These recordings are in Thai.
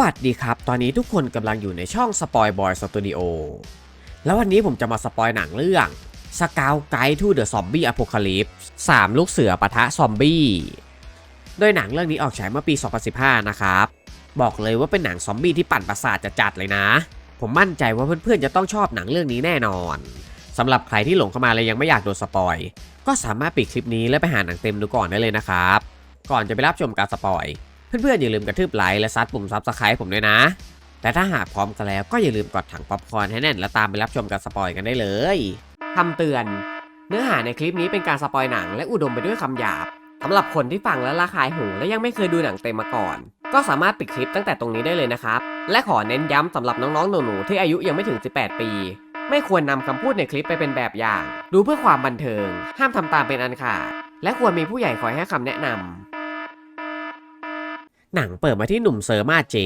วัสดีครับ ตอนนี้ทุกคนกำลังอยู่ในช่องสปอยบอยสตูดิโอแล้ววันนี้ผมจะมาสปอยหนังเรื่องสกาวไกด์ทูเดอะซอมบี้อ p o คาลิปสามลูกเสือปะทะซอมบี้ โดยหนังเรื่องนี้ออกฉายเมื่อปี 2015 นะครับ บอกเลยว่าเป็นหนังซอมบี้ที่ปั่นประสาทจะจัดเลยนะ ผมมั่นใจว่าเพื่อนๆจะต้องชอบหนังเรื่องนี้แน่นอนสำหรับใครที่หลงเข้ามาเลยยังไม่อยากโดนสปอย ก็สามารถปิดคลิปนี้แล้วไปหาหนังเต็มดูก่อนได้เลยนะครับ ก่อนจะไปรับชมการสปอย เพื่อนๆอย่าลืมกระทืบไลค์และซัดปุ่มซับสไครต์ผมด้วยนะ แต่ถ้าหากพร้อมกันแล้วก็อย่าลืมกดถังป๊อปคอร์นให้แน่นแล้วตามไปรับชมการสปอยกันได้เลยคำเตือน เนื้อหาในคลิปนี้เป็นการสปอยหนังและอุดมไปด้วยคำหยาบสำหรับคนที่ฟังแล้วระคายหูและยังไม่เคยดูหนังเต็มมาก่อน ก็สามารถปิดคลิปตั้งแต่ตรงนี้ได้เลยนะครับ และขอเน้นย้ำสำหรับน้องๆหนูๆที่อายุยังไม่ถึง 18 ปี ไม่ควรนำคำพูดในคลิปไปเป็นแบบอย่าง ดูเพื่อความบันเทิง ห้ามทำตามเป็นอันขาด และควรมีผู้ใหญ่คอยให้คำแนะนำ หนังเปิดมาที่หนุ่มเซอร์มาเจ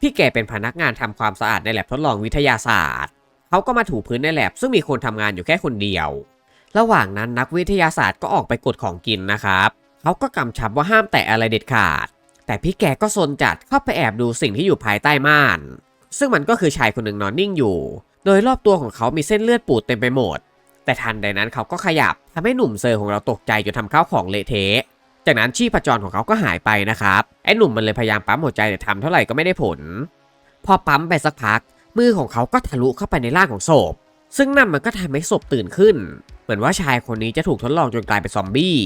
พี่แกเป็นพนักงานทำความสะอาดในแลบทดลองวิทยาศาสตร์ เขาก็มาถูพื้นในแลบซึ่งมีคนทำงานอยู่แค่คนเดียว ระหว่างนั้นนักวิทยาศาสตร์ก็ออกไปกดของกินนะครับ เขาก็กำชับว่าห้ามแตะอะไรเด็ดขาด แต่พี่แกก็ซนจัดเข้าไปแอบดูสิ่งที่อยู่ภายใต้ม่าน ซึ่งมันก็คือชายคนหนึ่งนอนนิ่งอยู่ โดยรอบตัวของเขามีเส้นเลือดปูดเต็มไปหมด แต่ทันใดนั้นเขาก็ขยับทำให้หนุ่มเซอร์ของเราตกใจจนทำข้าวของเละเทะ จากนั้นชีพจรของเขาก็หายไปนะครับไอ้หนุ่มมันเลยพยายามปั๊มหัวใจแต่ทำเท่าไหร่ก็ไม่ได้ผล พอปั๊มไปสักพัก มือของเขาก็ทะลุเข้าไปในร่างของศพ ซึ่งนั่นมันก็ทำให้ศพตื่นขึ้น เหมือนว่าชายคนนี้จะถูกทดลองจนกลายเป็นซอมบี้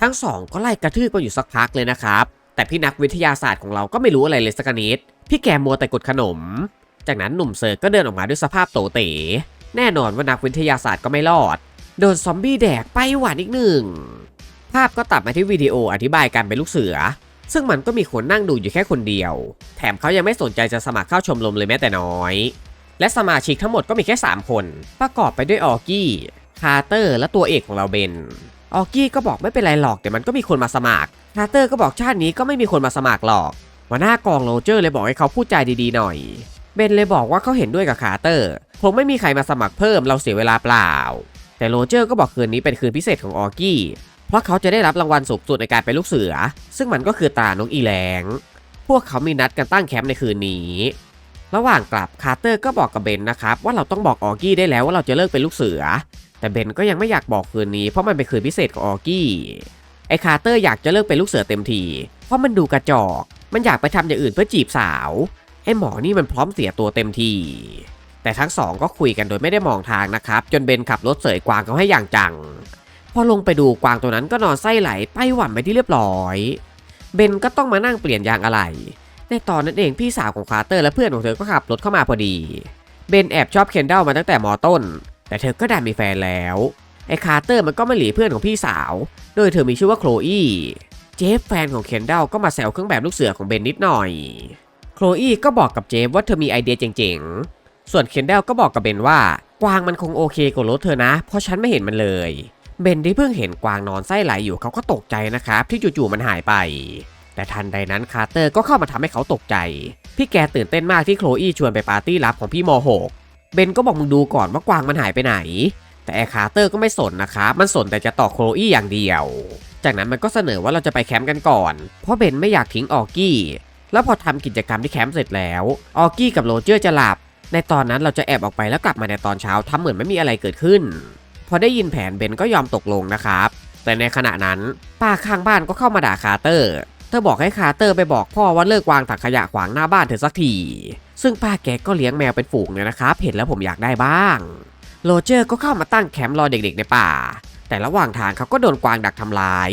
ทั้งสองก็ไล่กระทืบกันอยู่สักพักเลยนะครับ แต่พี่นักวิทยาศาสตร์ของเราก็ไม่รู้อะไรเลยสักนิด พี่แกมัวแต่กดขนม จากนั้นหนุ่มเซอร์ก็เดินออกมาด้วยสภาพโตเต๋แน่นอนว่านักวิทยาศาสตร์ก็ไม่รอด โดนซอมบี้แดกไปหวานอีกหนึ่ง ภาพก็ตัดมาที่วิดีโออธิบายการเป็นลูกเสือ ซึ่งมันก็มีคนนั่งดูอยู่แค่คนเดียว แถมเขายังไม่สนใจจะสมัครเข้าชมรมเลยแม้แต่น้อย และสมาชิกทั้งหมดก็มีแค่ 3 คน ประกอบไปด้วยออกี้คาร์เตอร์และตัวเอกของเราเบนออร์กี้ก็บอกไม่เป็นไรหรอกแต่มันก็มีคนมาสมัครคาร์เตอร์ก็บอกชาตินี้ก็ไม่มีคนมาสมัครหรอกหัวหน้ากองโรเจอร์เลยบอกให้เขาพูดใจดีๆหน่อย เบนเลยบอกว่าเขาเห็นด้วยกับคาร์เตอร์คงไม่มีใครมาสมัครเพิ่มเราเสียเวลาเปล่า แต่โรเจอร์ก็บอกคืนนี้เป็นคืนพิเศษของออร์กี้ เพราะเขาจะได้รับรางวัลสูงสุดในการเป็นลูกเสือ ซึ่งมันก็คือตรานกอีแลง พวกเขามีนัดกันตั้งแคมป์ในคืนนี้ ระหว่างกลับคาร์เตอร์ก็บอกกับเบนนะครับว่าเราต้องบอกออร์กี้ได้แล้วว่าเราจะเลิกเป็นลูกเสือ แต่เบนก็ยังไม่อยากบอกคืนนี้เพราะมันเป็นคืนพิเศษของออร์กี้ไอคาร์เตอร์อยากจะเลิกเป็นลูกเสือเต็มทีเพราะมันดูกระจอก มันอยากไปทำอย่างอื่นเพื่อจีบสาวไอหมอนี่มันพร้อมเสียตัวเต็มทีแต่ทั้งสองก็คุยกันโดยไม่ได้มองทางนะครับจนเบนขับรถเสยกวางเขาให้อย่างจัง พอลงไปดูกวางตัวนั้นก็นอนไส้ไหลไปหวั่นไปที่เรียบร้อย เบนก็ต้องมานั่งเปลี่ยนยางอะไหล่ในตอนนั้นเองพี่สาวของคาร์เตอร์และเพื่อนของเธอก็ขับรถเข้ามาพอดี เบนแอบชอบเคนเดลมาตั้งแต่มอต้น แต่เธอก็ดันมีแฟนแล้ว ไอ้คาร์เตอร์มันก็ไม่หลีเพื่อนของพี่สาว โดยเธอมีชื่อว่าโคลอีเจฟแฟนของเคนเดลก็มาแซวเครื่องแบบลูกเสือของเบนนิดหน่อย โคลอีก็บอกกับเจฟว่าเธอมีไอเดียเจ๋งๆ ส่วนเคนเดลก็บอกกับเบนว่ากวางมันคงโอเคกว่ารถเธอนะ เพราะฉันไม่เห็นมันเลย เบนที่เพิ่งเห็นกวางนอนไส้ไหลอยู่เขาก็ตกใจนะครับ ที่จู่ๆมันหายไป แต่ทันใดนั้นคาร์เตอร์ก็เข้ามาทำให้เขาตกใจ พี่แกตื่นเต้นมากที่โคลอีชวนไปปาร์ตี้ลับของพี่ม .6 เบนก็บอกมึงดูก่อนว่ากวางมันหายไปไหน แต่แอคาร์เตอร์ก็ไม่สนนะครับมันสนแต่จะต่อโคลอีอย่างเดียว จากนั้นมันก็เสนอว่าเราจะไปแคมป์กันก่อน เพราะเบนไม่อยากทิ้งออร์กี้แล้วพอทำกิจกรรมที่แคมป์เสร็จแล้ว ออร์กี้กับโรเจอร์จะหลับ ในตอนนั้นเราจะแอบออกไปแล้วกลับมาในตอนเช้าทำเหมือนไม่มีอะไรเกิดขึ้น พอได้ยินแผนเบนก็ยอมตกลงนะครับ แต่ในขณะนั้นป้าข้างบ้านก็เข้ามาด่าคาร์เตอร์ เธอบอกให้คาร์เตอร์ไปบอกพ่อว่าเลิกวางถังขยะขวางหน้าบ้านเธอสักที ซึ่งป้าแกก็เลี้ยงแมวเป็นฝูงเลยนะครับ เห็นแล้วผมอยากได้บ้าง โรเจอร์ก็เข้ามาตั้งแคมป์รอเด็กๆในป่า แต่ระหว่างทางเขาก็โดนกวางดักทำร้าย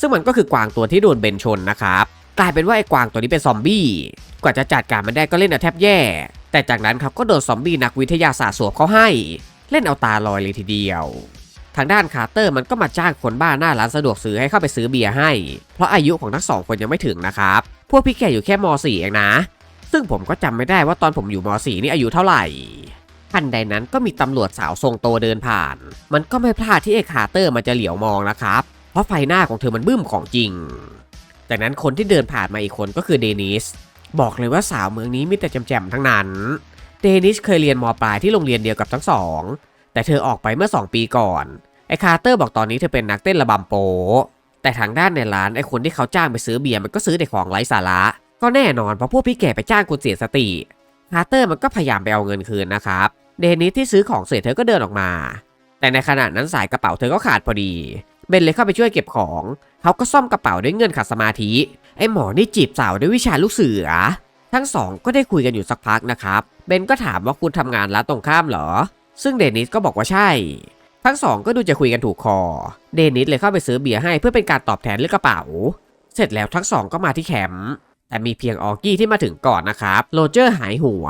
ซึ่งมันก็คือกวางตัวที่โดนเบนชนนะครับ กลายเป็นว่าไอ้กวางตัวนี้เป็นซอมบี้ กว่าจะจัดการมันได้ก็เล่นแทบแย่ แต่จากนั้นเขาก็โดนซอมบี้นักวิทยาศาสตร์สวมเขาให้ เล่นเอาตาลอยเลยทีเดียว ทางด้านคาร์เตอร์มันก็มาจ้างคนบ้าหน้าร้านสะดวกซื้อให้เข้าไปซื้อเบียร์ให้ เพราะอายุของทั้งสองคนยังไม่ถึงนะครับ พวกพี่แกอยู่แค่ม .4 เองนะ ซึ่งผมก็จำไม่ได้ว่าตอนผมอยู่ม .4 นี่อายุเท่าไหร่ทันใดนั้นก็มีตำรวจสาวทรงโตเดินผ่าน มันก็ไม่พลาดที่ไอ้คาร์เตอร์มันจะเหลียวมองนะครับ เพราะไฟหน้าของเธอมันบึ้มของจริง จากนั้นคนที่เดินผ่านมาอีกคนก็คือเดนิส บอกเลยว่าสาวเมืองนี้มีแต่แจ่มๆทั้งนั้น เดนิสเคยเรียนมปลายที่โรงเรียนเดียวกับทั้งสอง แต่เธอออกไปเมื่อ 2 ปีก่อน ไอคาร์เตอร์บอกตอนนี้เธอเป็นนักเต้นระบำโป แต่ทางด้านในร้านไอ้คนที่เขาจ้างไปซื้อเบียร์มันก็ซื้อแต่ของไร้สาระ ก็แน่นอนเพราะพวกพี่แก่ไปจ้างคุณเสียสติ คาร์เตอร์มันก็พยายามไปเอาเงินคืนนะครับ เดนิสที่ซื้อของเสร็จเธอก็เดินออกมา แต่ในขณะนั้นสายกระเป๋าเธอก็ขาดพอดี เบนเลยเข้าไปช่วยเก็บของ เขาก็ซ่อมกระเป๋าด้วยเงินขัดสมาธิ ไอ้หมอนี่จีบสาวด้วยวิชาลูกเสือ ทั้งสองก็ได้คุยกันอยู่สักพักนะครับ เบนก็ถามว่าคุณทำงานร้านตรงข้ามเหรอ ซึ่งเดนิสก็บอกว่าใช่ ทั้งสองก็ดูจะคุยกันถูกคอ เดนิสเลยเข้าไปซื้อเบียร์ให้เพื่อเป็นการตอบแทนเรื่องกระเป๋า เสร็จแล้วทั้งสองก็มาที่แคมป์แต่มีเพียงออกี้ที่มาถึงก่อนนะครับ โรเจอร์หายหัว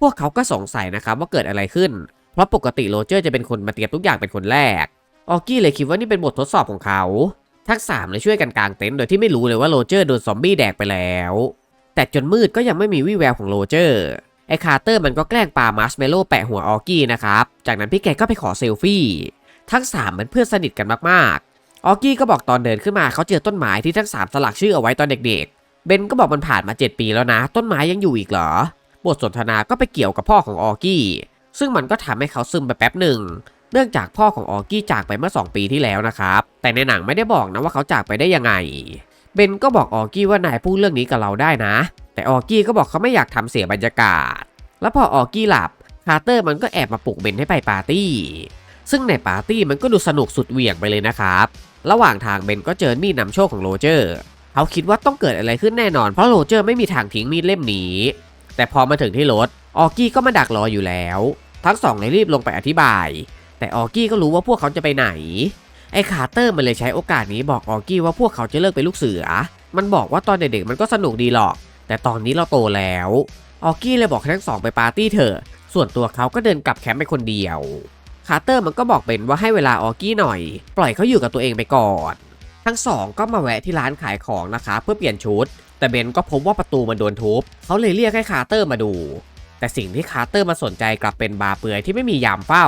พวกเขาก็สงสัยนะครับว่าเกิดอะไรขึ้น เพราะปกติโรเจอร์จะเป็นคนมาเตรียมทุกอย่างเป็นคนแรก ออกี้เลยคิดว่านี่เป็นบททดสอบของเขา ทั้งสามเลยช่วยกันกางเต็นท์โดยที่ไม่รู้เลยว่าโรเจอร์โดนซอมบี้แดกไปแล้ว แต่จนมืดก็ยังไม่มีวี่แววของโรเจอร์ไอ้คาร์เตอร์มันก็แกล้งปามาร์ชเมลโล่แปะหัวออร์กี้นะครับ จากนั้นพี่แกก็ไปขอเซลฟี่ทั้งสามเหมือนเพื่อนสนิทกันมากๆ ออร์กี้ก็บอกตอนเดินขึ้นมาเขาเจอต้นไม้ที่ทั้งสามสลักชื่อเอาไว้ตอนเด็กๆ เบนก็บอกมันผ่านมา 7 ปีแล้วนะ ต้นไม้ยังอยู่อีกเหรอ บทสนทนาก็ไปเกี่ยวกับพ่อของออร์กี้ ซึ่งมันก็ทำให้เขาซึมไปแป๊บหนึ่ง เนื่องจากพ่อของออร์กี้จากไปเมื่อ 2 ปีที่แล้วนะครับ แต่ในหนังไม่ได้บอกนะว่าเขาจากไปได้ยังไง เบนก็บอกออกี้ว่านายพูดเรื่องนี้กับเราได้นะ แต่ออกี้ก็บอกเขาไม่อยากทำเสียบรรยากาศ แล้วพอออกี้หลับคาร์เตอร์มันก็แอบมาปลุกเบนให้ไปปาร์ตี้ ซึ่งในปาร์ตี้มันก็ดูสนุกสุดเหวี่ยงไปเลยนะครับ ระหว่างทางเบนก็เจอมีดนำโชคของโรเจอร์ เขาคิดว่าต้องเกิดอะไรขึ้นแน่นอนเพราะโรเจอร์ไม่มีทางทิ้งมีดเล่มนี้ แต่พอมาถึงที่รถออกี้ก็มาดักรออยู่แล้ว ทั้งสองเลยรีบลงไปอธิบาย แต่ออกี้ก็รู้ว่าพวกเขาจะไปไหน ไอ้คาร์เตอร์มันเลยใช้โอกาสนี้บอกออกี้ว่าพวกเขาจะเลิกเป็นลูกเสือ มันบอกว่าตอนเด็กๆมันก็สนุกดีหรอก แต่ตอนนี้เราโตแล้ว ออกี้เลยบอกทั้งสองไปปาร์ตี้เถอะ ส่วนตัวเขาก็เดินกลับแคมป์ไปคนเดียว คาร์เตอร์มันก็บอกเบนว่าให้เวลาออกี้หน่อย ปล่อยเขาอยู่กับตัวเองไปก่อน ทั้งสองก็มาแวะที่ร้านขายของนะคะเพื่อเปลี่ยนชุด แต่เบนก็พบว่าประตูมันโดนทุบ เขาเลยเรียกให้คาร์เตอร์มาดู แต่สิ่งที่คาร์เตอร์มาสนใจกลับเป็นบาร์เปือยที่ไม่มียามเฝ้า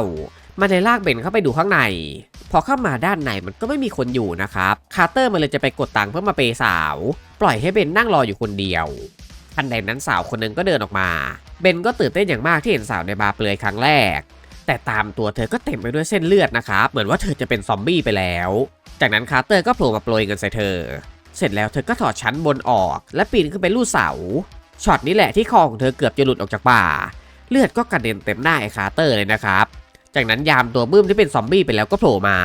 มันเลยลากเบนเข้าไปดูข้างใน พอเข้ามาด้านในมันก็ไม่มีคนอยู่นะครับคาร์เตอร์มันเลยจะไปกดตังค์เพื่อมาเปย์สาว ปล่อยให้เบนนั่งรออยู่คนเดียวทันใดนั้นสาวคนหนึงก็เดินออกมา เบนก็ตื่นเต้นอย่างมากที่เห็นสาวในบาร์เปลือยครั้งแรก แต่ตามตัวเธอก็เต็มไปด้วยเส้นเลือดนะครับ เหมือนว่าเธอจะเป็นซอมบี้ไปแล้ว จากนั้นคาร์เตอร์ก็โผล่มาโปรยเงินใส่เธอ เสร็จแล้วเธอก็ถอดชั้นบนออก และปีนขึ้นไปลู่เสา ช็อตนี้แหละที่คอของเธอเกือบจะหลุดออกจากบ่า เลือดก็กระเด็นเต็มหน้าไอ้คาร์เตอร์เลยนะครับ จากนั้นยามตัวบึ้มที่เป็นซอมบี้ไปแล้วก็โผล่มา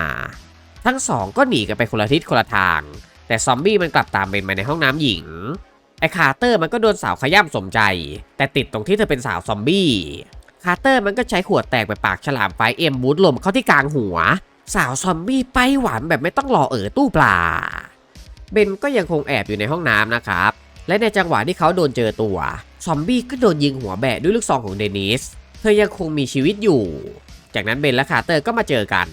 ทั้งสองก็หนีกันไปคนละทิศคนละทาง แต่ซอมบี้มันกลับตามเบนมาในห้องน้ำหญิง ไอ้คาร์เตอร์มันก็โดนสาวขย้ำสมใจ แต่ติดตรงที่เธอเป็นสาวซอมบี้คาร์เตอร์มันก็ใช้ขวดแตกไปปากฉลามไฟเอ็มบูทลมเข้าที่กลางหัว สาวซอมบี้ไปหวานแบบไม่ต้องรอเออตู้ปลา เบนก็ยังคงแอบอยู่ในห้องน้ำนะครับ และในจังหวะที่เขาโดนเจอตัว ซอมบี้ก็โดนยิงหัวแบะด้วยลูกซองของเดนิส เธอยังคงมีชีวิตอยู่ จากนั้นเบนและคาร์เตอร์ก็มาเจอกัน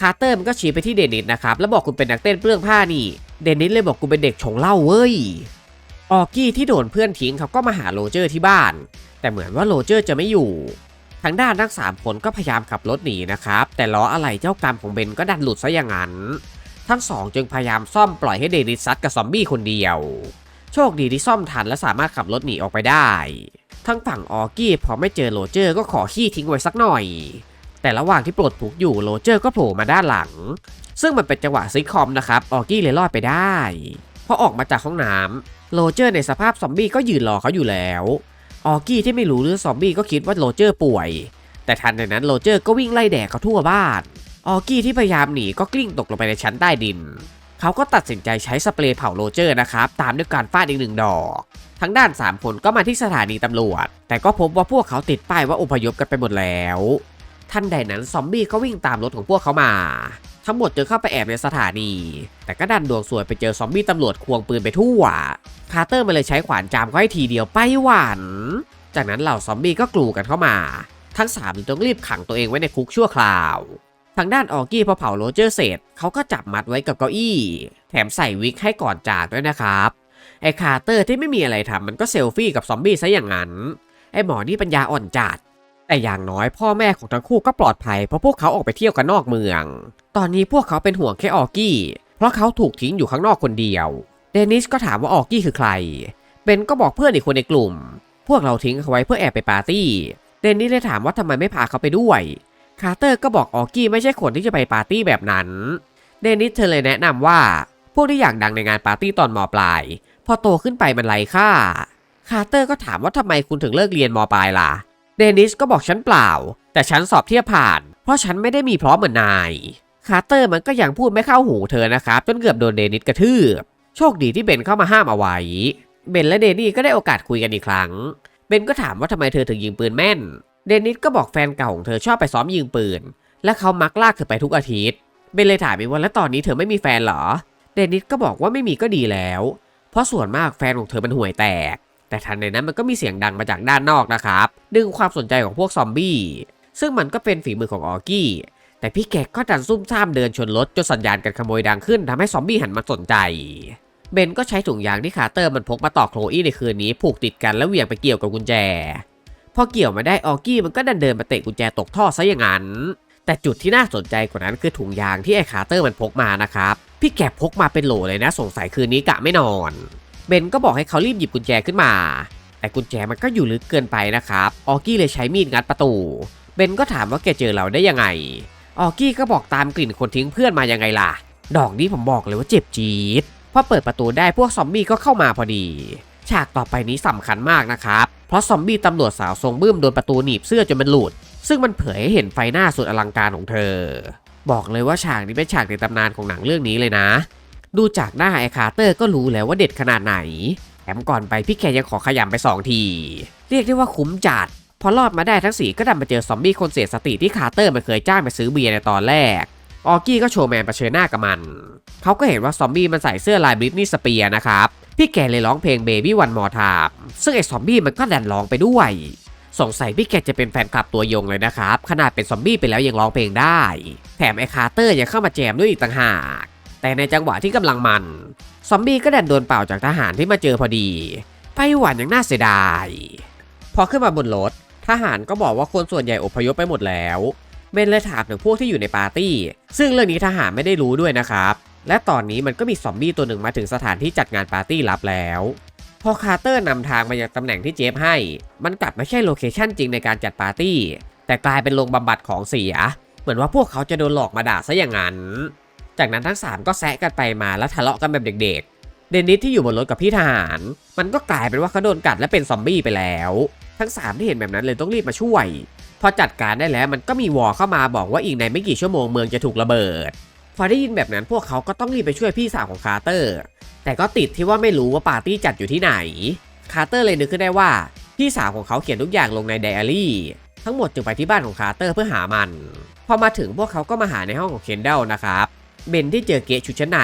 คาร์เตอร์มันก็ชี้ไปที่เดนิสนะครับแล้วบอกคุณเป็นนักเต้นเปลื้องผ้านี่ เดนิสเลยบอกกูเป็นเด็กชงเหล้าเว้ยออกกี้ที่โดนเพื่อนทิ้งเขาก็มาหาโรเจอร์ที่บ้าน แต่เหมือนว่าโรเจอร์จะไม่อยู่ ทางด้านทั้งสามคนก็พยายามขับรถหนีนะครับ แต่ล้ออะไรเจ้ากรรมของเบนก็ดันหลุดซะอย่างนั้น ทั้งสองจึงพยายามซ่อมปล่อยให้เดนิสซัดกับซอมบี้คนเดียว โชคดีที่ซ่อมทันและสามารถขับรถหนีออกไปได้ ทั้งฝั่งออร์กี้พอไม่เจอโรเจอร์ก็ขอขี้ทิ้งไว้สักหน่อย แต่ระหว่างที่ปลดทุกอยู่โรเจอร์ก็โผล่มาด้านหลัง ซึ่งมันเป็นจังหวะซิทคอมนะครับออร์กี้เลยรอดไปได้พอออกมาจากห้องน้ำโรเจอร์ในสภาพซอมบี้ก็ยืนรอเขาอยู่แล้วออร์กี้ที่ไม่รู้เรื่องซอมบี้ก็คิดว่าโรเจอร์ป่วย แต่ทันใดนั้นโรเจอร์ก็วิ่งไล่แดกเขาทั่วบ้านออร์กี้ที่พยายามหนีก็กลิ้งตกลงไปในชั้นใต้ดิน เขาก็ตัดสินใจใช้สเปรย์เผาโรเจอร์นะครับ ตามด้วยการฟาดอีกหนึ่งดอก ทั้งด้าน 3 คนก็มาที่สถานีตำรวจ แต่ก็พบว่าพวกเขาติดป้ายว่าอพยพกันไปหมดแล้ว ทันใดนั้นซอมบี้ก็วิ่งตามรถของพวกเขามา ทั้งหมดจึงเข้าไปแอบในสถานี แต่ก็ดันดวงสวยไปเจอซอมบี้ตำรวจควงปืนไปทั่ว คาร์เตอร์มันเลยใช้ขวานจามเขาให้ทีเดียวไปหวันจากนั้นเหล่าซอมบี้ก็กลูกันเข้ามา ทั้งสามต้องรีบขังตัวเองไว้ในคุกชั่วคราว ทางด้านออร์กี้พอเผาโรเจอร์เสร็จเขาก็จับมัดไว้กับเก้าอี้ แถมใส่วิกให้ก่อนจากด้วยนะครับ ไอ้คาร์เตอร์ที่ไม่มีอะไรทำมันก็เซลฟี่กับซอมบี้ซะอย่างนั้น ไอ้หมอนี่ปัญญาอ่อนจัด แต่อย่างน้อยพ่อแม่ของทั้งคู่ก็ปลอดภัยเพราะพวกเขาออกไปเที่ยวกันนอกเมือง ตอนนี้พวกเขาเป็นห่วงแค่ออกี้ เพราะเขาถูกทิ้งอยู่ข้างนอกคนเดียว เดนิสก็ถามว่าออกี้คือใคร เบนก็บอกเพื่อนอีกคนในกลุ่ม พวกเราทิ้งเขาไว้เพื่อแอบไปปาร์ตี้ เดนิสเลยถามว่าทำไมไม่พาเขาไปด้วย คาร์เตอร์ก็บอกออกี้ไม่ใช่คนที่จะไปปาร์ตี้แบบนั้น เดนิสเธอเลยแนะนำว่า พวกที่อยากดังในงานปาร์ตี้ตอนมปลาย พอโตขึ้นไปมันไร้ค่า คาร์เตอร์ก็ถามว่าทำไมคุณถึงเลิกเรียนมปลายล่ะ เดนิสก็บอกฉันเปล่า แต่ฉันสอบเทียบผ่าน เพราะฉันไม่ได้มีพร้อมเหมือนนาย คาร์เตอร์มันก็ยังพูดไม่เข้าหูเธอนะครับ จนเกือบโดนเดนิสกระทืบ โชคดีที่เบนเข้ามาห้ามเอาไว้ เบนและเดนี่ก็ได้โอกาสคุยกันอีกครั้ง เบนก็ถามว่าทำไมเธอถึงยิงปืนแม่น เดนิสก็บอกแฟนเก่าของเธอชอบไปซ้อมยิงปืน และเขามักลากเธอไปทุกอาทิตย์ เบนเลยถามอีกว่าแล้วตอนนี้เธอไม่มีแฟนเหรอ เดนิสก็บอกว่าไม่มีก็ดีแล้ว เพราะส่วนมากแฟนของเธอมันห่วยแตก แต่ทันในนั้นมันก็มีเสียงดังมาจากด้านนอกนะครับ ดึงความสนใจของพวกซอมบี้ ซึ่งมันก็เป็นฝีมือของออกี้ แต่พี่แกก็ดันซุ่มซ่ามเดินชนรถจนสัญญาณการขโมยดังขึ้นทำให้ซอมบี้หันมาสนใจ เบนก็ใช้ถุงยางที่คาร์เตอร์มันพกมาต่อโคลอี้ในคืนนี้ผูกติดกันแล้วเหวี่ยงไปเกี่ยวกับกุญแจ พอเกี่ยวมาได้ออกี้มันก็ดันเดินมาเตะกุญแจตกท่อซะอย่างนั้น แต่จุดที่น่าสนใจกว่านั้นคือถุงยางที่ไอ้คาร์เตอร์มันพกมานะครับ พี่แกพกมาเป็นโหลเลยนะ สงสัยคืนนี้กะไม่นอน เบนก็บอกให้เขารีบหยิบกุญแจขึ้นมา แต่กุญแจมันก็อยู่ลึกเกินไปนะครับ ออกี้เลยใช้มีดงัดประตู เบนก็ถามว่าแกเจอเราได้ยังไง ออกี้ก็บอกตามกลิ่นคนทิ้งเพื่อนมายังไงล่ะ ดอกนี้ผมบอกเลยว่าเจ็บจี๊ด พอเปิดประตูได้พวกซอมบี้ก็เข้ามาพอดี ฉากต่อไปนี้สำคัญมากนะครับ เพราะซอมบี้ตำรวจสาวทรงบึ้มโดนประตูหนีบเสื้อจนมันหลุด ซึ่งมันเผยให้เห็นไฟหน้าสุดอลังการของเธอ บอกเลยว่าฉากนี้เป็นฉากในตำนานของหนังเรื่องนี้เลยนะ ดูจากหน้าไอคาเตอร์ก็รู้แล้วว่าเด็ดขนาดไหนแถมก่อนไปพี่แกยังขอขยำไป 2 ที เรียกได้ว่าคุ้มจัด พอรอดมาได้ทั้งสีก็ดันมาเจอซอมบี้คนเสียสติที่คาเตอร์มันเคยจ้างไปซื้อเบียร์ในตอนแรก ออกี้ก็โชว์แมนเผชิญหน้ากับมัน เขาก็เห็นว่าซอมบี้มันใส่เสื้อลายบริตนี่สเปียนะครับ พี่แกเลยร้องเพลง Baby One More Time ซึ่งไอ้ซอมบี้มันก็ดันร้องไปด้วย สงสัยพี่แกจะเป็นแฟนคลับตัวยงเลยนะครับ ขนาดเป็นซอมบี้ไปแล้วยังร้องเพลงได้ แถมไอ้คาเตอร์ยังเข้ามาแจมด้วยอีกต่างหาก แต่ในจังหวะที่กำลังมัน ซอมบี้ก็ดันโดนเป่าจากทหารที่มาเจอพอดี ไปหวานอย่างน่าเสียดาย พอขึ้นมาบนรถ ทหารก็บอกว่าคนส่วนใหญ่อพยพไปหมดแล้วเบนเลยถามถึงพวกที่อยู่ในปาร์ตี้ ซึ่งเรื่องนี้ทหารไม่ได้รู้ด้วยนะครับ และตอนนี้มันก็มีซอมบี้ตัวหนึ่งมาถึงสถานที่จัดงานปาร์ตี้ลับแล้ว พอคาร์เตอร์นำทางมายังตำแหน่งที่เจฟให้ มันกลับไม่ใช่โลเคชั่นจริงในการจัดปาร์ตี้ แต่กลายเป็นโรงบำบัดของเสีย เหมือนว่าพวกเขาจะโดนหลอกมาด่าซะอย่างนั้น จากนั้นทั้ง 3 ก็แซะกันไปมาแล้วทะเลาะกันแบบเด็กๆ เดนนิสที่อยู่บนรถกับพี่ทหาร มันก็กลายเป็นว่าเขาโดนกัดและเป็นซอมบี้ไปแล้ว ทั้ง 3 ที่เห็นแบบนั้นเลยต้องรีบมาช่วย พอจัดการได้แล้วมันก็มีวอเข้ามาบอกว่าอีกในไม่กี่ชั่วโมงเมืองจะถูกระเบิด พอได้ยินแบบนั้นพวกเขาก็ต้องรีบไปช่วยพี่สาวของคาร์เตอร์ แต่ก็ติดที่ว่าไม่รู้ว่าปาร์ตี้จัดอยู่ที่ไหน คาร์เตอร์เลยนึกขึ้นได้ว่าพี่สาวของเขาเขียนทุกอย่างลงในไดอารี่ทั้งหมดจึงไปที่บ้านของคาร์เตอร์เพื่อหามัน พอมาถึงพวกเขาก็มาหาในห้องของเคนเดลนะครับ เบนที่เจอเกะชุดชั้นใน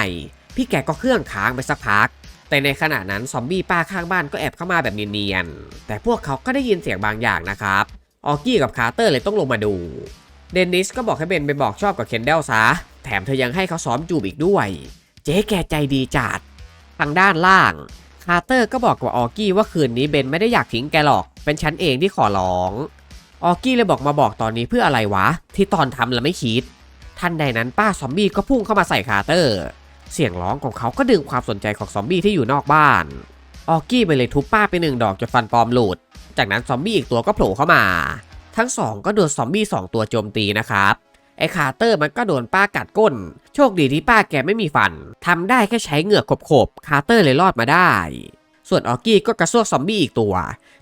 พี่แกก็เครื่องค้างไปสักพัก แต่ในขณะนั้นซอมบี้ป้าข้างบ้านก็แอบเข้ามาแบบเนียนๆ แต่พวกเขาก็ได้ยินเสียงบางอย่างนะครับ ออกี้กับคาร์เตอร์เลยต้องลงมาดู เดนนิสก็บอกให้เบนไปบอกชอบกับเคนเดลซะ แถมเธอยังให้เขาซ้อมจูบอีกด้วย เจ๊แกใจดีจัด ทางด้านล่าง คาร์เตอร์ก็บอกกับออกี้ว่าคืนนี้เบนไม่ได้อยากทิ้งแกหรอก เป็นฉันเองที่ขอร้อง ออกี้เลยบอกมาบอกตอนนี้เพื่ออะไรวะ ที่ตอนทำแล้วไม่คิด ทันใดนั้นป้าซอมบี้ก็พุ่งเข้ามาใส่คาร์เตอร์ เสียงร้องของเขาก็ดึงความสนใจของซอมบี้ที่อยู่นอกบ้าน ออกี้ไปเลยทุบป้าไปหนึ่งดอกจนฟันปลอมหลุด จากนั้นซอมบี้อีกตัวก็โผล่เข้ามา ทั้งสองก็โดนซอมบี้สองตัวโจมตีนะครับไอ้คาร์เตอร์มันก็โดนป้ากัดก้น โชคดีที่ป้าแกไม่มีฟันทำได้แค่ใช้เหงือกขบๆคาร์เตอร์เลยรอดมาได้ ส่วนออกกี้ก็กระซวกซอมบี้อีกตัว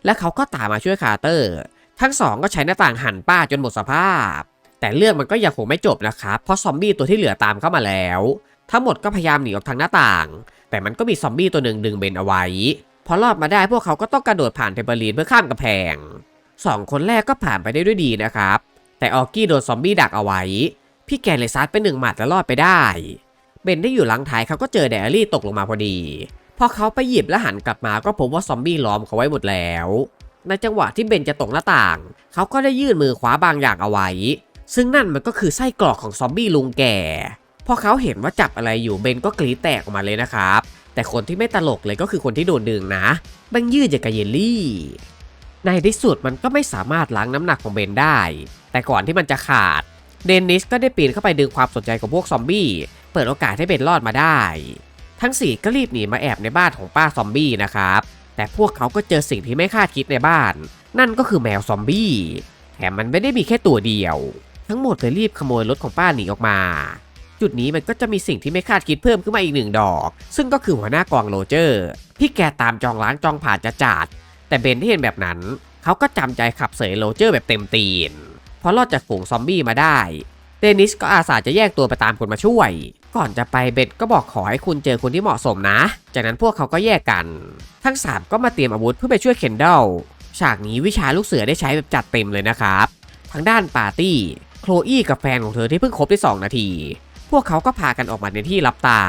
และเขาก็ตามมาช่วยคาร์เตอร์ ทั้งสองก็ใช้หน้าต่างหั่นป้าจนหมดสภาพ แต่เรื่องมันก็ยังคงไม่จบนะครับเพราะซอมบี้ตัวที่เหลือตามเข้ามาแล้ว ทั้งหมดก็พยายามหนีออกทางหน้าต่าง แต่มันก็มีซอมบี้ตัวหนึ่งดึงเบนเอาไว้พอรอดมาได้พวกเขาก็ต้องกระโดดผ่านเทเบอรีนเพื่อข้ามกำแพงสองคนแรกก็ผ่านไปได้ด้วยดีนะครับ แต่ออกกี้โดนซอมบี้ดักเอาไว้ พี่แกเลยซัดไปหนึ่งหมัดแล้วรอดไปได้ เบนได้อยู่หลังท้ายเขาก็เจอไดอารี่ตกลงมาพอดี พอเขาไปหยิบและหันกลับมาก็พบว่าซอมบี้ล้อมเขาไว้หมดแล้ว ในจังหวะที่เบนจะตกหน้าต่าง เขาก็ได้ยื่นมือคว้าบางอย่างเอาไว้ ซึ่งนั่นมันก็คือไส้กรอกของซอมบี้ลุงแก่พอเขาเห็นว่าจับอะไรอยู่เบนก็กรีดแตกออกมาเลยนะครับ แต่คนที่ไม่ตลกเลยก็คือคนที่โดนดึงนะบังยืดอย่างกับเยลลี่ ในที่สุดมันก็ไม่สามารถล้างน้ำหนักของเบนได้ แต่ก่อนที่มันจะขาดเดนนิสก็ได้ปีนเข้าไปดึงความสนใจของพวกซอมบี้ เปิดโอกาสให้เบนรอดมาได้ ทั้งสี่ก็รีบหนีมาแอบในบ้านของป้าซอมบี้นะครับ แต่พวกเขาก็เจอสิ่งที่ไม่คาดคิดในบ้าน นั่นก็คือแมวซอมบี้ แถมมันไม่ได้มีแค่ตัวเดียว ทั้งหมดเลยรีบขโมยรถของป้าหนีออกมา จุดนี้มันก็จะมีสิ่งที่ไม่คาดคิดเพิ่มขึ้นมาอีกหนึ่งดอก ซึ่งก็คือหัวหน้ากองโรเจอร์ ที่แกตามจองล้างจองผ่านจะจัดแต่เบนที่เห็นแบบนั้นเขาก็จำใจขับเสยโรเจอร์แบบเต็มตีนพอรอดจากฝูงซอมบี้มาได้เดนิสก็อาสาจะแยกตัวไปตามคนมาช่วย ก่อนจะไปเบนก็บอกขอให้คุณเจอคนที่เหมาะสมนะ จากนั้นพวกเขาก็แยกกัน ทั้ง 3 ก็มาเตรียมอาวุธเพื่อไปช่วยเคนเดลฉากนี้วิชาลูกเสือได้ใช้แบบจัดเต็มเลยนะครับ ทางด้านปาร์ตี้ คลอี้กับแฟนของเธอที่เพิ่งคบได้ 2 นาที พวกเขาก็พากันออกมาในที่รับตา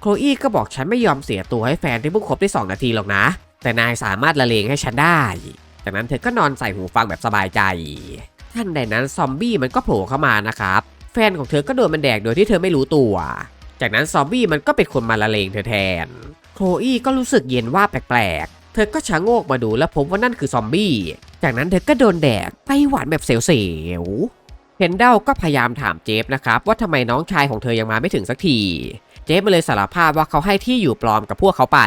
โคลอี้ก็บอกฉันไม่ยอมเสียตัวให้แฟนที่เพิ่งคบได้ 2 นาทีหรอกนะ แต่นายสามารถละเลงให้ฉันได้ จากนั้นเธอก็นอนใส่หูฟังแบบสบายใจ ท่านใดนั้นซอมบี้มันก็โผล่เข้ามานะครับ แฟนของเธอก็โดนมันแดกโดยที่เธอไม่รู้ตัว จากนั้นซอมบี้มันก็เป็นคนมาละเลงเธอแทน โคลอี้ก็รู้สึกเย็นว่าแปลกๆเธอก็ชะโงกมาดูและพบว่านั่นคือซอมบี้ จากนั้นเธอก็โดนแดกไปหวานแบบเสียวๆ เฮนเดลก็พยายามถามเจฟนะครับว่าทำไมน้องชายของเธอยังมาไม่ถึงสักที เจฟมาเลยสารภาพว่าเขาให้ที่อยู่ปลอมกับพวกเขาไป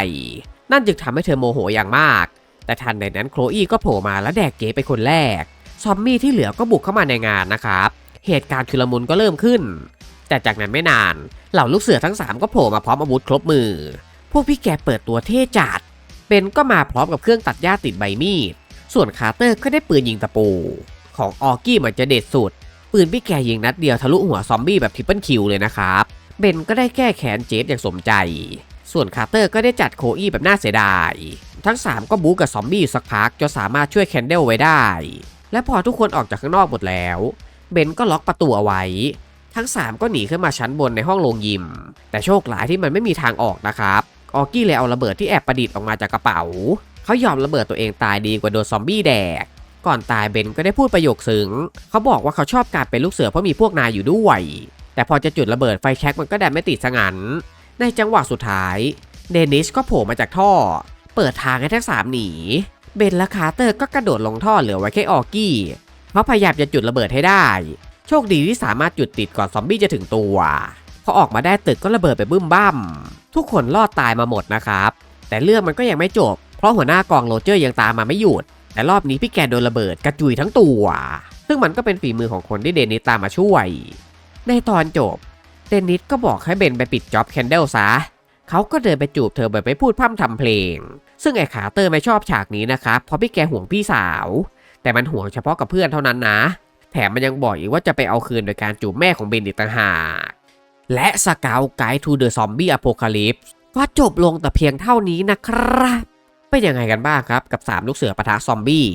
นั่นจึงทำให้เธอโมโหอย่างมาก แต่ทันใดนั้นโคลอี้ก็โผล่มาและแดกเจฟไปคนแรก ซอมบี้ที่เหลือก็บุกเข้ามาในงานนะครับ เหตุการณ์ชุลมุนก็เริ่มขึ้น แต่จากนั้นไม่นาน เหล่าลูกเสือทั้ง 3 ก็โผล่มาพร้อมอาวุธครบมือ พวกพี่แกเปิดตัวเท่จัดเบนก็มาพร้อมกับเครื่องตัดหญ้าติดใบมีด ส่วนคาร์เตอร์ก็ได้ปืนยิงตะปู ของออร์กี้มือนจะเด็ดสุด ปืนพี่แกยิงนัดเดียวทะลุหัวซอมบี้แบบทริปเปิลคิวเลยนะครับเบนก็ได้แก้แค้นเจฟอย่างสมใจ ส่วนคาร์เตอร์ก็ได้จัดโคอี้แบบน่าเสียดาย ทั้ง 3 ก็บู๊กับซอมบี้อยู่สักพักจนสามารถช่วยแคนเดลไว้ได้ และพอทุกคนออกจากข้างนอกหมดแล้ว เบนก็ล็อกประตูเอาไว้ ทั้ง 3 ก็หนีขึ้นมาชั้นบนในห้องโรงยิม แต่โชคร้ายที่มันไม่มีทางออกนะครับ ออกกี้เลยเอาระเบิดที่แอบประดิษฐ์ออกมาจากกระเป๋า เขายอมระเบิดตัวเองตายดีกว่าโดนซอมบี้แดก ก่อนตายเบนก็ได้พูดประโยคซึ้งเขาบอกว่าเขาชอบการเป็นลูกเสือเพราะมีพวกนายอยู่ด้วย แต่พอจะจุดระเบิดไฟแช็กมันก็ดันไม่ติดซะงั้นในจังหวะสุดท้าย เดนิสก็โผล่มาจากท่อ เปิดทางให้ทั้งสามหนี เบนและคาร์เตอร์ก็กระโดดลงท่อเหลือไว้แค่ออกกี้เขาพยายามจะจุดระเบิดให้ได้ โชคดีที่สามารถจุดติดก่อนซอมบี้จะถึงตัวพอออกมาได้ตึกก็ระเบิดไปบึ้มบ้ามทุกคนรอดตายมาหมดนะครับ แต่เรื่องมันก็ยังไม่จบ เพราะหัวหน้ากองโรเจอร์ยังตามมาไม่หยุด แต่รอบนี้พี่แกโดนระเบิดกระจุยทั้งตัว ซึ่งมันก็เป็นฝีมือของคนที่เดนิสตามมาช่วย ในตอนจบ เดนิสก็บอกให้เบนไปปิดจ็อบแคนเดลซะ เขาก็เดินไปจูบเธอแบบไปพูดพร่ำทำเพลง ซึ่งไอ้ขาเตอร์ไม่ชอบฉากนี้นะครับเพราะพี่แกห่วงพี่สาว แต่มันห่วงเฉพาะกับเพื่อนเท่านั้นนะ แถมมันยังบอกอีกว่าจะไปเอาคืนโดยการจูบแม่ของเบนอีกต่างหาก และสกาวไกด์ทูเดอะซอมบี้อโพคาลิปส์ก็จบลงแต่เพียงเท่านี้นะครับ เป็นยังไงกันบ้างครับกับ 3 ลูกเสือปะทะซอมบี้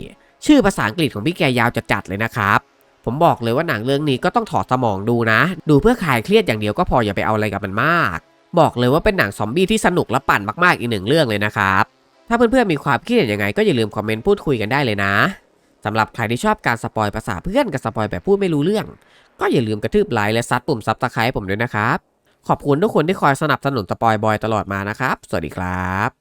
ชื่อภาษาอังกฤษของพี่แกยาวจัดๆเลยนะครับ ผมบอกเลยว่าหนังเรื่องนี้ก็ต้องถอดสมองดูนะ ดูเพื่อคลายเครียดอย่างเดียวก็พออย่าไปเอาอะไรกับมันมาก บอกเลยว่าเป็นหนังซอมบี้ที่สนุกและปั่นมากๆอีกหนึ่งเรื่องเลยนะครับ ถ้าเพื่อนๆมีความคิดเห็นยังไงก็อย่าลืมคอมเมนต์พูดคุยกันได้เลยนะสำหรับใครที่ชอบการสปอยภาษาเพื่อนกับสปอยแบบพูดไม่รู้เรื่อง ก็อย่าลืมกระทืบไลค์และซัดปุ่มซับสไครต์ผมด้วยนะครับ ขอบคุณทุกคนที่คอยสนับสนุนสปอยบอยตลอดมานะครับ สวัสดีครับ